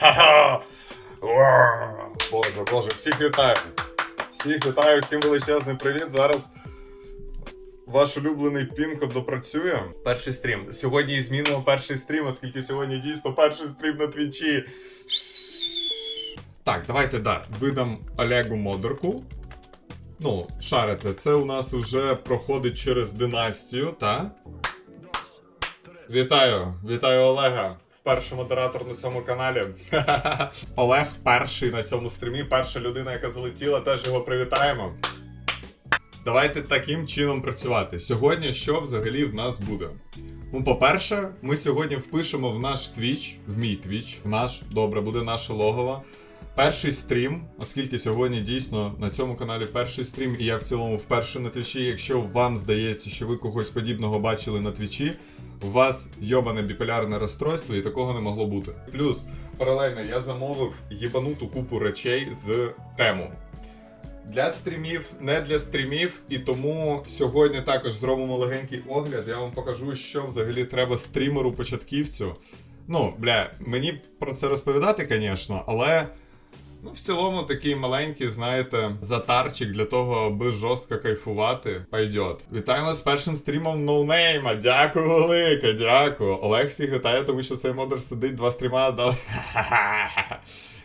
Ха-ха! Боже, боже, всіх вітаю. Всіх вітаю, всім величезний привіт. Зараз ваш улюблений пінкод допрацює. Перший стрім. Сьогодні змінимо перший стрім, оскільки сьогодні дійсно перший стрім на твічі. Так, давайте да, видам Олегу модерку. Ну, шарите, це у нас вже проходить через династію, та? Вітаю, вітаю Олега. Вперше модератор на цьому каналі. Олег перший на цьому стрімі, перша людина, яка залетіла, теж його привітаємо. Давайте таким чином працювати. Сьогодні що взагалі в нас буде? Ну, по-перше, ми сьогодні впишемо в наш твіч, в мій твіч, в наш, добре, буде наше логово. Перший стрім, оскільки сьогодні дійсно на цьому каналі перший стрім, і я в цілому вперше на твічі. Якщо вам здається, що ви когось подібного бачили на твічі, у вас йобане біполярне розстройство, і такого не могло бути. Плюс, паралельно, я замовив їбануту купу речей з тему. Для стрімів, не для стрімів, і тому сьогодні також зробимо легенький огляд. Я вам покажу, що взагалі треба стрімеру початківцю. Ну, бля, мені про це розповідати, звісно, але. Ну, в цілому такий маленький, знаєте, затарчик для того, аби жорстко кайфувати. Пойдет. Вітаємо з першим стрімом ноунейма. Дякую велике, дякую. Олег всіх вітає, тому що цей модер сидить два стріма дав.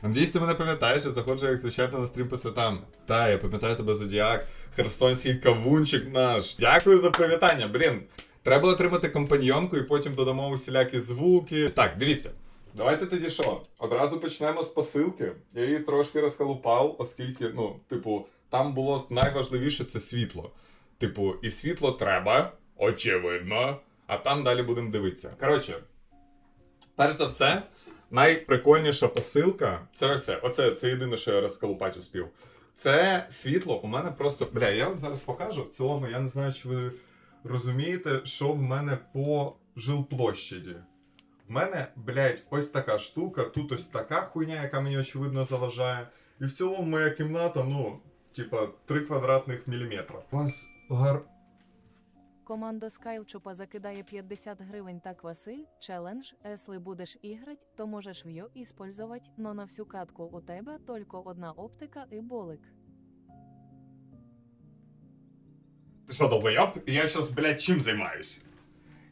Надіюсь, ти мене пам'ятаєш, я заходжу, як звичайно, на стрім по святам. Та, я пам'ятаю тебе Зодіак, херсонський кавунчик наш. Дякую за привітання. Блін, треба отримати компаньйонку і потім додамо усілякі звуки. Так, дивіться. Давайте тоді що? Одразу почнемо з посилки. Я її трошки розколупав, оскільки, ну, типу, там було найважливіше це світло. Типу, і світло треба, очевидно. А там далі будемо дивитися. Коротше, перш за все, найприкольніша посилка це це. Оце це єдине, що я розколупати успів. Це світло у мене просто. Бля, я вам зараз покажу. В цілому, я не знаю, чи ви розумієте, що в мене по жилплощаді. В мене, блядь, ось така штука, тут ось така хуйня, яка мені очевидно заважає. І в цілому моя кімната, ну, типа, 3 квадратних міліметра. У вас гар... Команда Скайлчупа закидає 50 гривень так Василь. Челендж, если будеш іграть, то можеш в'ю іспользовать, но на всю катку у тебе тільки одна оптика і болик. Ти що, долбоєб? Я щас, блядь, чим займаюсь?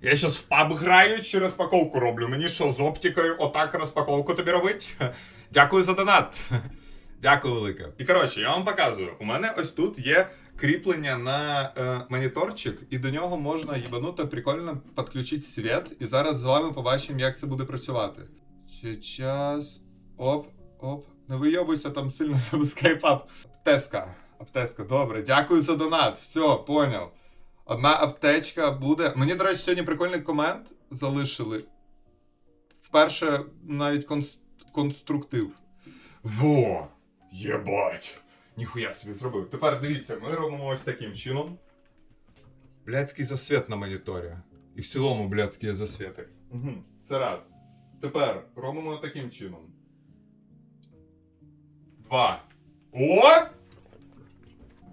Я щас в паб граю чи розпаковку роблю? Мені що, з оптикою отак розпаковку тобі робить? Дякую за донат. Дякую велике. І коротше, я вам показую. У мене ось тут є кріплення на е, моніторчик, і до нього можна їбануто прикольно підключити світ. І зараз з вами побачимо, як це буде працювати. Сейчас. Оп, оп. Не вийобуйся там сильно за скайпап. Аптеска. Аптеска, добре. Дякую за донат. Все, поняв. Одна аптечка буде. Мені, до речі, сьогодні прикольний комент залишили. Вперше навіть конс... конструктив. Во! Єбать! Ніхуя собі зробив. Тепер дивіться, ми робимо ось таким чином. Блядський засвіт на моніторі. І в цілому блядські засвіти. Угу. Це раз. Тепер робимо таким чином. Два. О!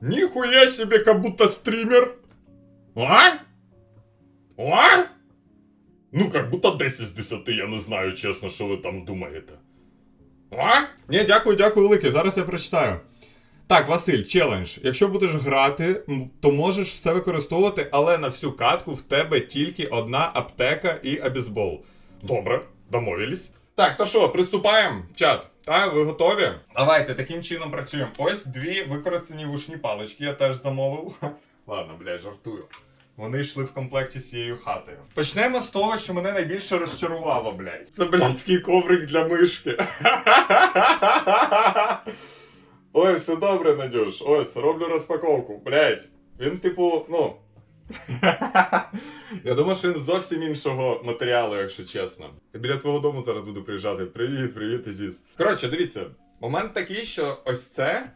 Ніхуя себе, как будто стример. А? А? Ну, как будто 10 з 10, я не знаю, чесно, що ви там думаєте. А? Ні, дякую, дякую велике. Зараз я прочитаю. Так, Василь, челендж. Якщо будеш грати, то можеш все використовувати, але на всю катку в тебе тільки одна аптека і абізбол. Добре, домовились. Так, то що, приступаємо, чат. Та, ви готові? Давайте таким чином працюємо. Ось дві використані вушні палички, я теж замовив. Ладно, блядь, жартую. Вони йшли в комплекті з цією хатою. Почнемо з того, що мене найбільше розчарувало, блядь. Це блядський коврик для мишки. Ой, все добре, Надюш. Ось, роблю розпаковку. Блядь. Він, типу, ну. Я думав, що він зовсім іншого матеріалу, якщо чесно. Я біля твого дому зараз буду приїжджати. Привіт, привіт, Ізіс. Коротше, дивіться, момент такий, що ось це.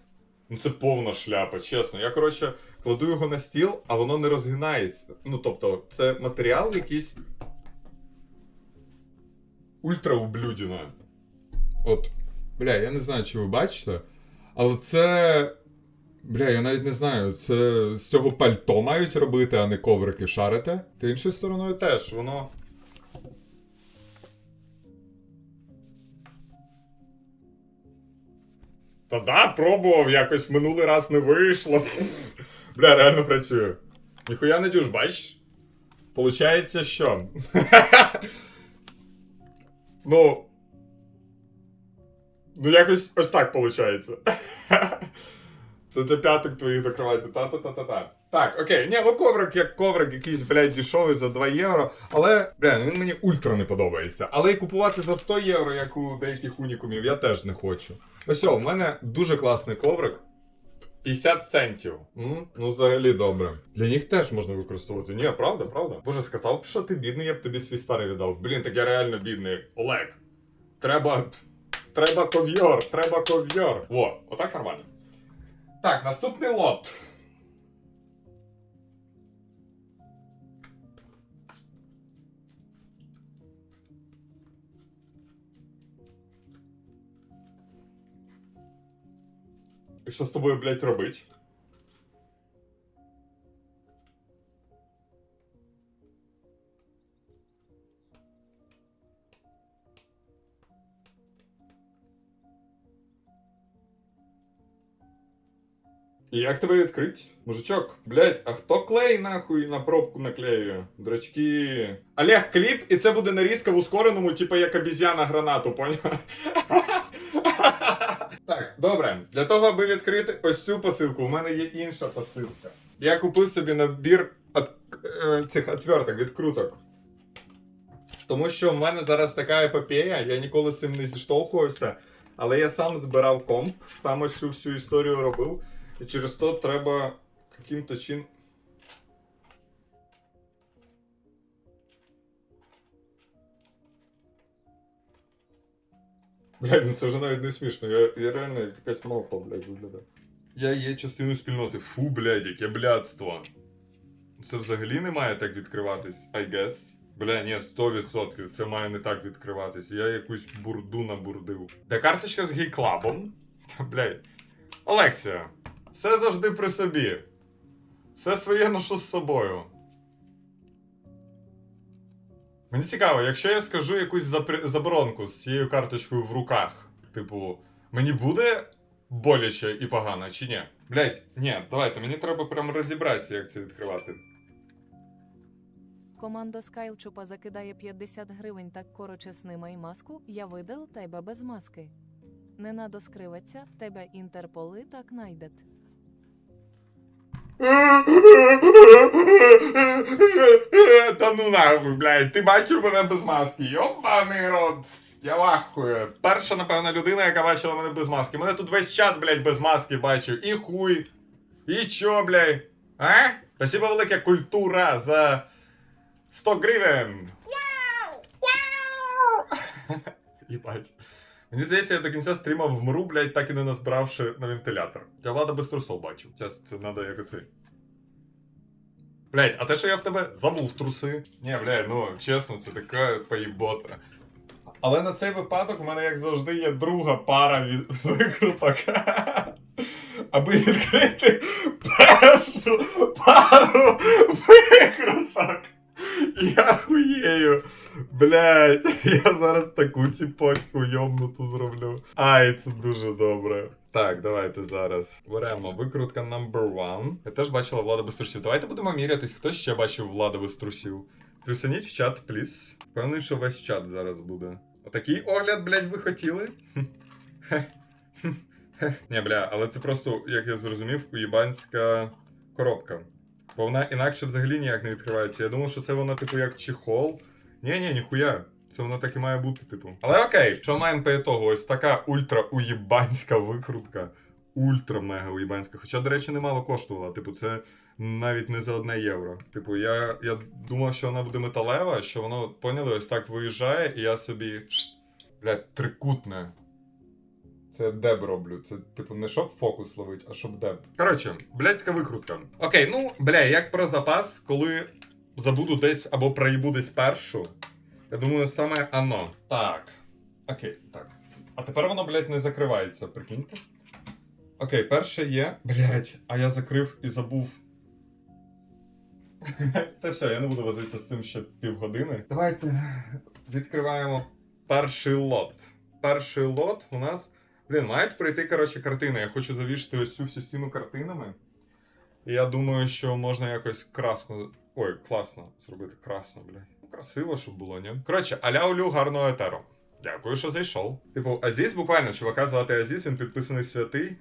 Ну це повна шляпа, чесно. Я, коротше, кладу його на стіл, а воно не розгинається. Ну, тобто, це матеріал якийсь. Ультраублюдіна. От. Бля, я не знаю, чи ви бачите. Але це. Бля, я навіть не знаю, це з цього пальто мають робити, а не коврики шарите. Та іншою стороною теж, воно. Та да, пробував, якось минулий раз не вийшло. Бля, реально працює. Ніхуя не дюж, бачиш? Получається, що? ну. Ну, якось ось так виходить. Це до п'яток твоїх до кроваті. Та-та-та-та-та. Так, окей. Ні, ну коврик як коврик, якийсь, блядь, дешевий за 2 євро. Але, бля, він мені ультра не подобається. Але і купувати за 100 євро, як у деяких унікумів, я теж не хочу. Ось, у мене дуже класний коврик. 50 центів. М? Ну, взагалі добре. Для них теж можна використовувати. Ні, правда, правда. Боже, сказав б, що ти бідний, я б тобі свій старий віддав. Блін, так я реально бідний. Олег. Треба. Треба ков'йор, треба ков'йор. Во, отак нормально. Так, наступний лот. І що з тобою, блядь, робить? І як тебе відкрить? Мужичок, блять, а хто клей нахуй на пробку наклеює? Драчки. Олег, кліп, і це буде нарізка в ускореному, типу як обіз'яна гранату, поняв? Так, добре. Для того, аби відкрити ось цю посилку, у мене є інша посилка. Я купив собі набір от, е, цих отверток, відкруток. Тому що в мене зараз така епопея, я ніколи з цим не зіштовхувався. Але я сам збирав комп, сам ось цю всю історію робив. І через то треба каким-то чин. Блядь, ну це вже навіть не смішно. Я, я реально як якась мавпа, блядь, виглядаю. Я є частиною спільноти. Фу, блядь, яке блядство. Це взагалі не має так відкриватись, I guess. Бля, ні, 100%. Це має не так відкриватись. Я якусь бурду набурдив. Де карточка з гей-клабом? Та, блядь. Олексія, все завжди при собі. Все своє ношу з собою. Мені цікаво, якщо я скажу якусь заборонку з цією карточкою в руках, типу, мені буде боляче і погано, чи ні? Блять, ні, давайте, мені треба прям розібратися, як це відкривати. Команда Скайлчупа закидає 50 гривень так короче снимай маску, я видал тебе без маски. Не надо скриваться, тебе інтерполи так найдет. Та ну нахуй, блядь, ти бачив мене без маски? Йобаний рот. Я вахую. Перша, напевно, людина, яка бачила мене без маски. Мене тут весь чат, блядь, без маски бачив. І хуй. І чо, блядь? А? Спасибо велике культура за 100 гривень. Вау! Мені здається, я до кінця стріма вмру, блядь, так і не назбиравши на вентилятор. Я влада без трусов бачив. Зараз це треба як оцей. Блять, а те, що я в тебе забув труси. Ні, блядь, ну чесно, це така поїбота. Але на цей випадок у мене, як завжди, є друга пара від викруток. Аби відкрити першу пару викруток. Я хуєю. Блять, я зараз таку ціпочку йомнуту зроблю. Ай, це дуже добре. Так, давайте зараз. Беремо викрутка number one. Я теж бачила влада без трусів. Давайте будемо мірятись, хто ще бачив влада без трусів. Плюсаніть в чат, пліс. Впевнений, що весь чат зараз буде. Отакий огляд, блять, ви хотіли? Ні, бля, але це просто, як я зрозумів, уєбанська коробка. Бо вона інакше взагалі ніяк не відкривається. Я думав, що це вона, типу, як чехол. Ні, ні, ніхуя. Це воно так і має бути, типу. Але окей, що маємо по ітогу? Ось така ультра уєбанська викрутка. Ультра мега уєбанська. Хоча, до речі, немало коштувала. Типу, це навіть не за одне євро. Типу, я, я думав, що вона буде металева, що воно, поняли, ось так виїжджає, і я собі. Блядь, трикутне. Це деб роблю. Це, типу, не щоб фокус ловить, а щоб деб. Коротше, блядська викрутка. Окей, ну, бля, як про запас, коли забуду десь або проїбу десь першу. Я думаю, саме оно. Так. Окей, так. А тепер воно, блядь, не закривається, прикиньте. Окей, перше є. Блядь, а я закрив і забув. Та все, я не буду возитися з цим ще півгодини. Давайте відкриваємо перший лот. Перший лот у нас Блін, мають прийти, коротше, картини. Я хочу завішати ось цю всю стіну картинами. І я думаю, що можна якось красно. Ой, класно зробити красно, блядь. Ну, Красиво, щоб було, ні? Коротше, аля Олю гарного етеру. Дякую, що зайшов. Типу, Азіз буквально, чувака звати Азіз, він підписаний святий.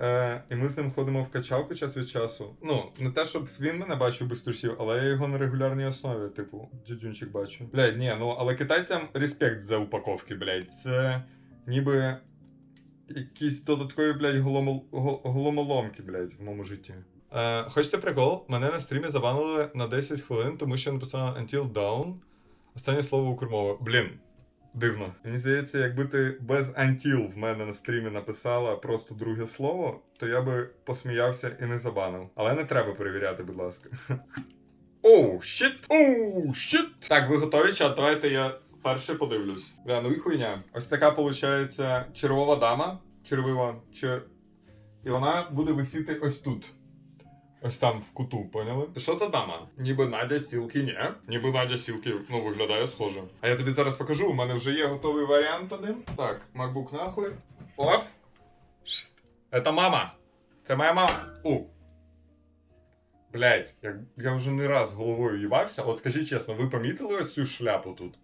Е, і ми з ним ходимо в качалку час від часу. Ну, не те, щоб він мене бачив без трусів, але я його на регулярній основі, типу, дюдюнчик бачу. Блядь, ні, ну але китайцям респект за упаковки, блядь. Це ніби якісь додаткові, блядь, голомол... голомоломки, блядь, в моєму житті. Е, хочете прикол? Мене на стрімі забанили на 10 хвилин, тому що я написав Until Dawn. Останнє слово укрмова. Блін, дивно. Мені здається, якби ти без Until в мене на стрімі написала просто друге слово, то я би посміявся і не забанив. Але не треба перевіряти, будь ласка. Оу, щит! Оу, щит! Так, ви готові, чат? Давайте я перше подивлюсь. Бля, ну і хуйня. Ось така виходить червова дама. Червива. Чер... І вона буде висіти ось тут. Ось там в куту, поняли? Це що за дама? Ніби Надя Сілки, ні. Ніби Надя Сілки, ну, виглядає схоже. А я тобі зараз покажу, у мене вже є готовий варіант один. Так, MacBook нахуй. Оп. Это мама. Це моя мама. У. Блять, я, я вже не раз головою їбався. От скажіть чесно, ви помітили ось цю шляпу тут?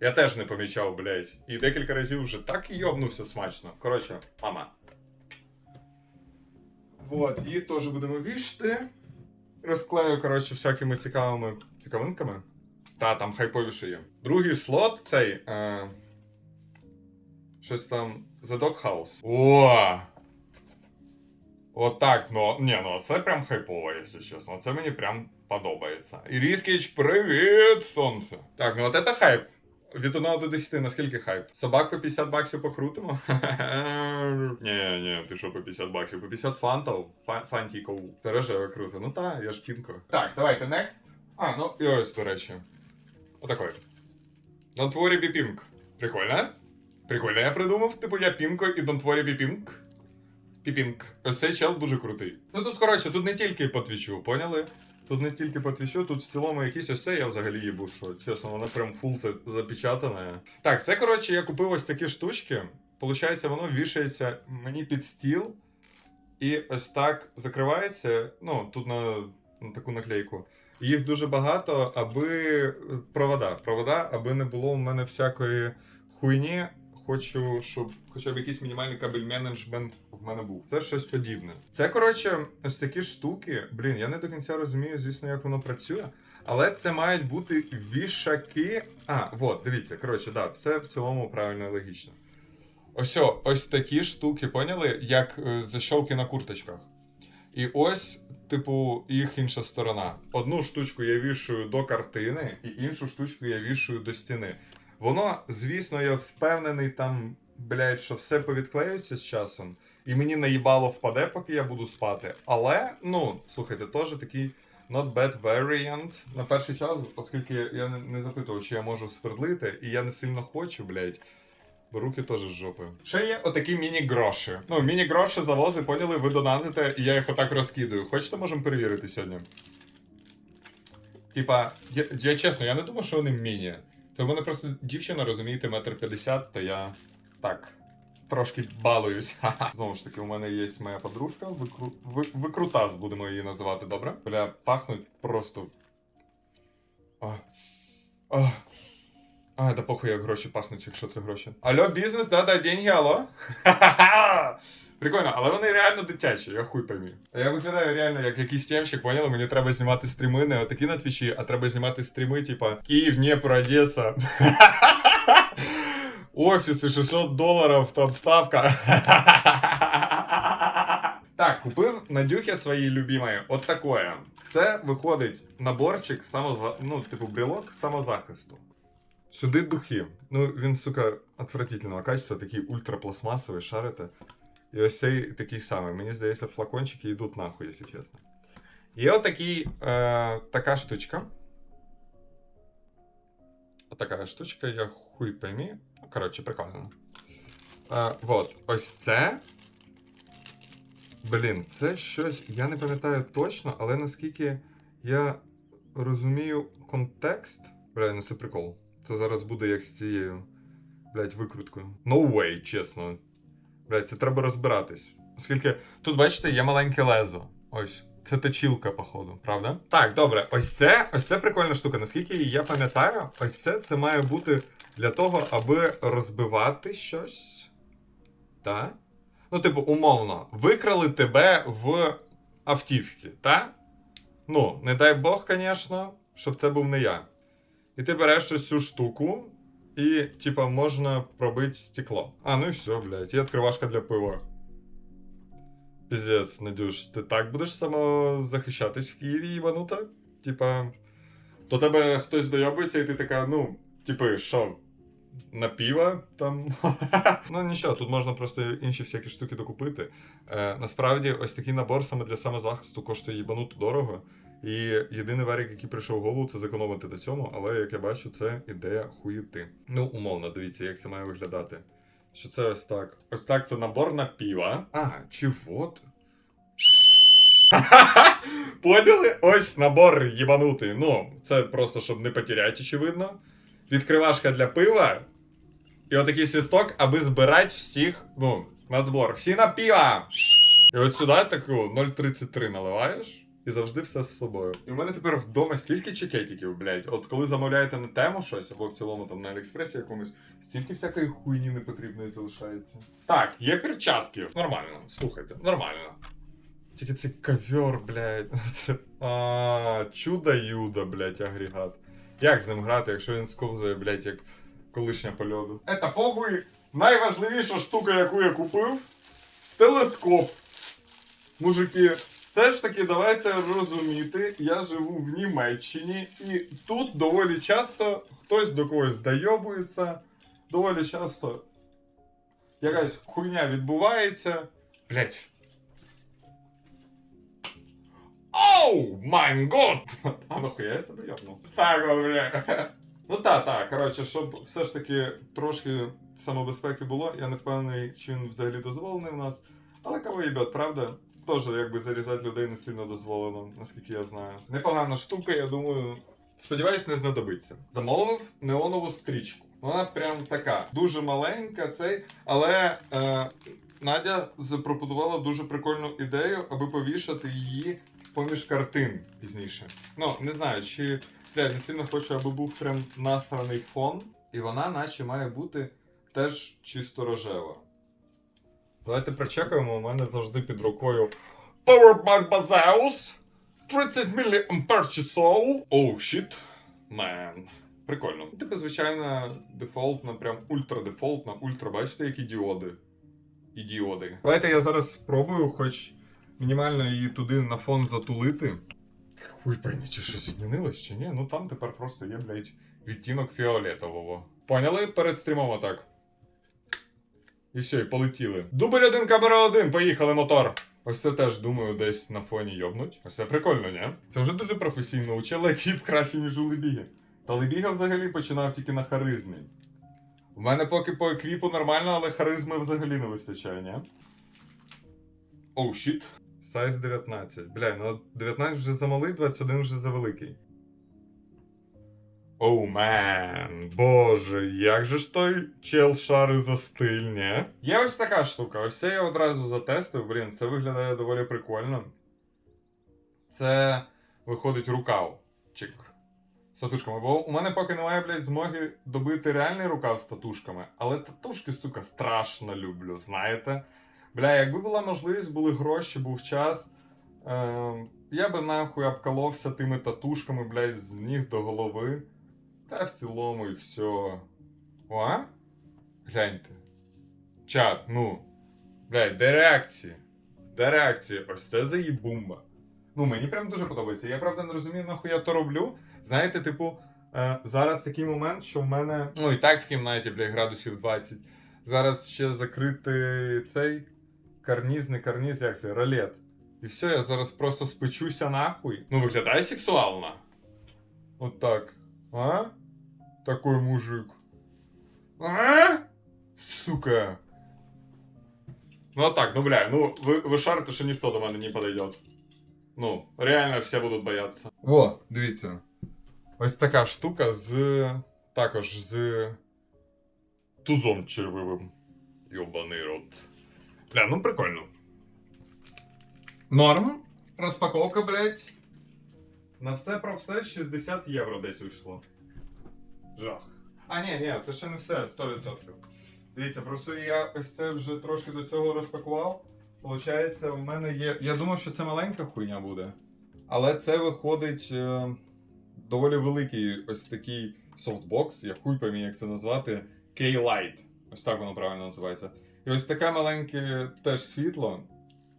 Я теж не помічав, блять. І декілька разів вже так йобнувся смачно. Коротше, мама. Вот, її теж будемо вішати. Розклею, коротше, всякими цікавими цікавинками. Та, там хайповіше є. Другий слот цей. Е... Щось там. The Dog House. О! Отак, ну, ні, ну це прям хайпово, якщо чесно. Це мені прям подобається. Іріскіч, привіт, сонце. Так, ну от це хайп. Від 1 до 10, наскільки хайп? Собак по 50 баксів покрутимо? Ні, ні, ти що по 50 баксів? По 50 фантов? Фа- Фантіков. Це рожеве круто. Ну та, я ж пінко. Так, давайте next. А, ну і ось, до речі. Отакой. Worry, be pink. Прикольно? Прикольно, я придумав. Типу, я пінко і be pink. Піпінг. Ось цей чел дуже крутий. Ну тут, коротше, тут не тільки по твічу, поняли? Тут не тільки по твічу, тут в цілому якісь ось це я взагалі їбу, що чесно, воно прям фул це запечатане. Так, це, коротше, я купив ось такі штучки. Получається, воно вішається мені під стіл. І ось так закривається. Ну, тут на, на таку наклейку. Їх дуже багато, аби провода. Провода, аби не було в мене всякої хуйні. Хочу, щоб хоча б якийсь мінімальний кабель менеджмент в мене був. Це щось подібне. Це, коротше, ось такі штуки. Блін, я не до кінця розумію, звісно, як воно працює. Але це мають бути вішаки. А, от, дивіться, коротше, да, все в цілому правильно і логічно. Ось, ось такі штуки, поняли, як е, защолки на курточках. І ось, типу, їх інша сторона. Одну штучку я вішую до картини, і іншу штучку я вішую до стіни. Воно, звісно, я впевнений там, блядь, що все повідклеюється з часом, і мені наїбало впаде, поки я буду спати. Але, ну, слухайте, теж такий not bad variant. На перший час, оскільки я не, запитував, чи я можу свердлити, і я не сильно хочу, блядь. Бо руки теж з жопи. Ще є отакі міні-гроші. Ну, міні-гроші завози, поняли, ви донатите, і я їх отак розкидаю. Хочете, можемо перевірити сьогодні? Типа, я, я чесно, я не думав, що вони міні. Це в мене просто дівчина, розумієте, метр п'ятдесят, то я так. Трошки балуюсь. Знову ж таки, у мене є моя подружка, викру... ви... викрутас будемо її називати, добре? Бля, пахнуть просто. А. А. А, да похуй, як гроші пахнуть, якщо це гроші. Алло, бізнес, да, да, деньги, алло. Прикольно, але вони реально дитячі, я хуй поймі. Я виглядаю реально як якийсь темщик, поняли? Мені треба знімати стріми, не отакі на твічі, а треба знімати стріми, типа Київ, Дніпро, Одеса. Офіси 600 доларів, там ставка. Так, купив Надюхе своїй любимої от такое. Це виходить наборчик самоза... ну, типу, брелок самозахисту. Сюди духи. Ну, він, сука, отвратительного качества, такий ультрапластмасовий, шарите. І ось цей такий самий. Мені здається, флакончики йдуть нахуй, якщо чесно. Є отакий, е, така штучка. Отака штучка, я хуй поймі. Коротше, прикольно. Е, вот, ось це. Блін, це щось. Я не пам'ятаю точно, але наскільки я розумію контекст. Бля, ну це прикол. Це зараз буде як з цією, блядь, викруткою. No way, чесно. Блядь, це треба розбиратись. Оскільки тут, бачите, є маленьке лезо. Ось. Це точілка, походу, правда? Так, добре, ось це, ось це прикольна штука. Наскільки я пам'ятаю, ось це це має бути для того, аби розбивати щось. Так? Ну, типу, умовно, викрали тебе в автівці, так? Ну, не дай Бог, звісно, щоб це був не я. І ти береш ось цю штуку, і, типа, можна пробити стекло. А, ну і все, блядь, є відкривашка для пива. Піздець, Надюш, ти так будеш самозахищатись в Києві, їбанута? Типа, до тебе хтось дойобується, і ти така, ну, типи, що, на піва там. ну нічого, тут можна просто інші всякі штуки докупити. Е, насправді, ось такий набор саме для самозахисту коштує їбануто дорого. І єдиний варік, який прийшов в голову, це зекономити до цьому, але як я бачу, це ідея хуєти. Ну, умовно, дивіться, як це має виглядати. Що це ось так? Ось так це набор на піва. А, чи вот? Поняли? Ось набор їбанутий. Ну, це просто щоб не потеряти, очевидно. Відкривашка для пива. І отакий свісток, аби збирати всіх, ну, на збор. Всі на піва! І от сюди таку 0,33 наливаєш. І завжди все з собою. І в мене тепер вдома стільки чекетиків, блядь. От коли замовляєте на тему щось, або в цілому там на Аліекспресі якомусь, стільки всякої хуйні непотрібної залишається. Так, є перчатки. Нормально, слухайте, нормально. Тільки цей ковер, блядь. Це- А, чудо-юдо, блядь, агрегат. Як з ним грати, якщо він сковзує, блядь, як колишня по льоду? Ета похуй, найважливіша штука, яку я купив телескоп. Мужики, все ж таки, давайте розуміти, я живу в Німеччині, і тут доволі часто хтось до когось дойобується, доволі часто якась хуйня відбувається. Блять. Оу, майн год! А нахуя я себе йобнув? Так, бля. Ну так, так, коротше, щоб все ж таки трошки самобезпеки було, я не впевнений, чи він взагалі дозволений в нас. Але кого їбет, правда? Теж якби зарізати людей не сильно дозволено, наскільки я знаю. Непогана штука, я думаю. Сподіваюсь, не знадобиться. Замовив неонову стрічку. Вона прям така, дуже маленька, цей, але е, Надя запропонувала дуже прикольну ідею, аби повішати її поміж картин пізніше. Ну, не знаю, чи не сильно хочу, аби був прям насраний фон. І вона, наче, має бути теж чисто рожева. Давайте прочекаємо, у мене завжди під рукою Powerbank Bazeus 30 мА часов. Оу, щіт. Мен. Прикольно. Типу, звичайна дефолтна, прям ультра дефолтна, ультра, бачите, які діоди. І діоди. Давайте я зараз спробую, хоч мінімально її туди на фон затулити. Хуй пойми, чи щось змінилось, чи ні? Ну там тепер просто є, блядь, відтінок фіолетового. Поняли? Перед стрімом отак. І все, і полетіли. Дубль один, камера один, поїхали, мотор. Ось це теж, думаю, десь на фоні йобнуть. Ось це прикольно, ні? Це вже дуже професійно. Учили екіп краще, ніж у Лебіги. Та Лебіга взагалі починав тільки на харизмі. У мене поки по еквіпу нормально, але харизми взагалі не вистачає, ні? Оу, щіт. Сайз 19. Бля, ну 19 вже замалий, 21 вже завеликий. Оу, мен, боже, як же ж той чел шари за стиль, не? Є ось така штука. Ось це я одразу затестив, блін, це виглядає доволі прикольно. Це виходить рукав. Чик. З татушками. Бо у мене поки немає, блядь, змоги добити реальний рукав з татушками, але татушки, сука, страшно люблю, знаєте? Бля, якби була можливість, були гроші, був час. Е, я би нахуй обколовся тими татушками, блядь, з ніг до голови. Та в цілому і все. О? Гляньте. Чат, ну. Блядь, де реакції? Де реакції? Ось це заїбумба. Ну, мені прям дуже подобається. Я правда не розумію, нахуй я то роблю. Знаєте, типу, е, зараз такий момент, що в мене. Ну і так в кімнаті, блядь, градусів 20. Зараз ще закрити цей карніз, не карніз, як це, ролет. І все, я зараз просто спечуся нахуй. Ну, виглядає сексуально. От так. А? Такой мужик. А? Сука. Ну а так, ну бля, ну ви, ви шарите, що ніхто до мене не подойдет. Ну, реально всі будуть боятися. О, дивіться. Ось така штука з. Також з. Тузом червивим. Йобаний рот. Бля, ну прикольно. Норм. Розпаковка, блядь. На все про все 60 євро десь уйшло. Жах. А, ні, ні, це ще не все, 100%. Дивіться, просто я ось це вже трошки до цього розпакував. Получається, у мене є. Я думав, що це маленька хуйня буде. Але це виходить е, доволі великий ось такий софтбокс, я хуй поймі, як це назвати. K-Light. Ось так воно правильно називається. І ось таке маленьке теж світло.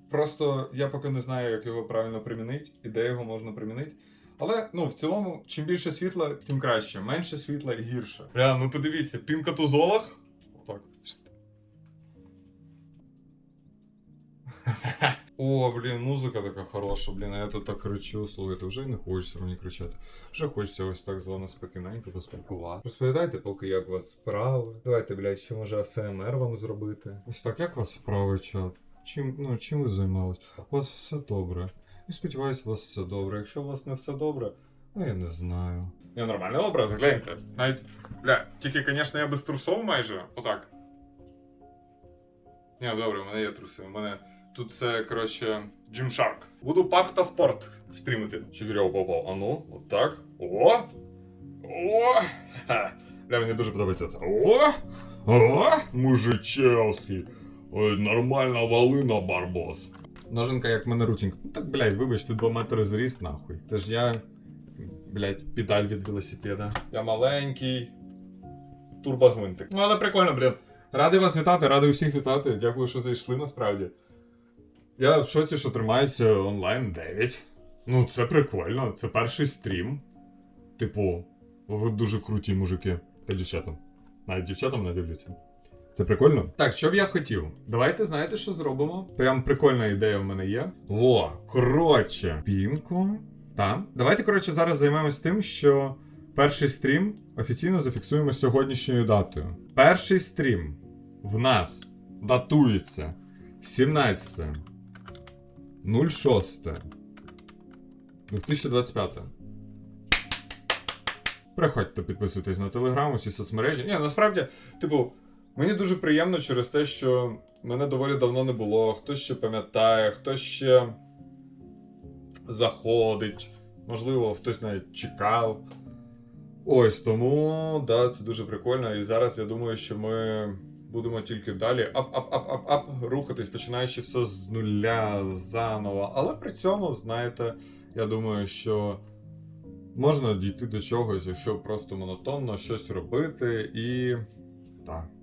Просто я поки не знаю, як його правильно примінити і де його можна примінити. Але ну в цілому, чим більше світла, тим краще. Менше світла і гірше. Бля, ну подивіться, пінка тузолах. Отак. О, блін, музика така хороша, блін, а я тут так кричу, слухайте, вже не хочеться мені кричати. Вже хочеться ось так з вами спокійненько поспілкувати. Розповідайте, поки як вас справи. Давайте, блядь, ще може АСМР вам зробити. Ось так, як вас справи, чат? Чим, ну, чим ви займались? У вас все добре. І сподіваюся, у вас все добре. Якщо у вас не все добре, ну я не знаю. Я нормальний образ, гляньте. Навіть, бля, тільки, звісно, я без трусов майже. Отак. Ні, добре, у мене є труси. У мене тут це, коротше, Gymshark. Буду пап та спорт стрімити. Чотирьох попав. А ну, отак. О! О! Ха. Бля, мені дуже подобається це. О! О! Мужичевський. Ой, нормальна волина, барбос. Ноженка, як в мене рученька. Ну так, блядь, вибач, тут 2 метри зріс, нахуй. Це ж я. Блядь, педаль від велосипеда. Я маленький. Турбогвинтик. Ну, але прикольно, блін. Радий вас вітати, радий усіх вітати. Дякую, що зайшли насправді. Я в шоці, що тримається онлайн 9. Ну, це прикольно, це перший стрім. Типу, ви дуже круті мужики та дівчата. Навіть дівчатам не дивляться. Це прикольно? Так, що б я хотів? Давайте знаєте, що зробимо? Прям прикольна ідея в мене є. Во, коротше, пінку. Та. Давайте, коротше, зараз займемось тим, що перший стрім офіційно зафіксуємо сьогоднішньою датою. Перший стрім в нас датується 17 06 2025. Приходьте підписуйтесь на телеграм, усі соцмережі. Ні, насправді, типу, мені дуже приємно через те, що мене доволі давно не було. Хтось ще пам'ятає, хтось ще заходить. Можливо, хтось навіть чекав. Ось тому, да, це дуже прикольно. І зараз я думаю, що ми будемо тільки далі ап-ап-ап-ап-ап рухатись, починаючи все з нуля заново. Але при цьому, знаєте, я думаю, що можна дійти до чогось, якщо просто монотонно щось робити і. Так.